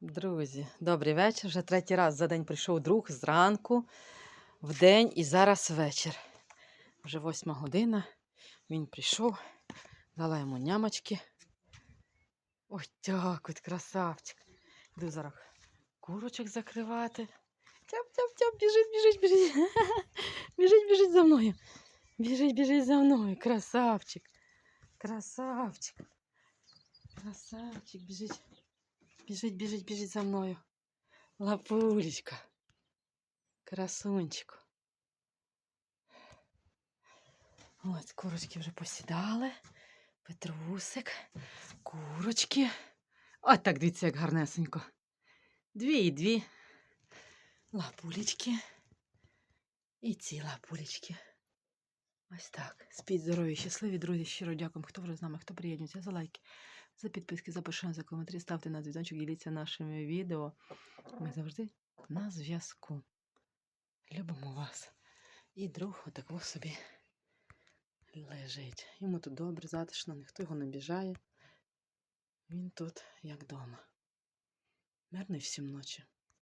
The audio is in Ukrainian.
Друзі, добрий вечір. Вже третій раз за день прийшов друг зранку, в день і зараз вечір. Вже восьма година. Він прийшов, дала йому нямочки. Ой, дякую, красавчик. Йду зараз курочок закривати. Тяп-тяп-тяп, біжить, біжить, біжить. Біжить, біжить за мною. Біжить, біжить за мною. Красавчик. Красавчик. Красавчик, біжить. Біжить, біжить, біжить за мною. Лапулечка. Красунчику. Ось курочки вже посідали. Петрусик, курочки. От так дивіться, як гарнесенько. Дві і дві. Лапулечки. І ці лапулечки. Ось так. Спіть здорові, щасливі, друзі. Щиро дякуємо, хто вже з нами, хто приєднується за лайки, за підписки, за за коментарі. Ставте на дзвіночок, діліться нашими відео. Ми завжди на зв'язку. Любимо вас. І друг отако собі лежить. Йому тут добре, затишно, ніхто його не біжає. Він тут як вдома. Мирний всім ночі.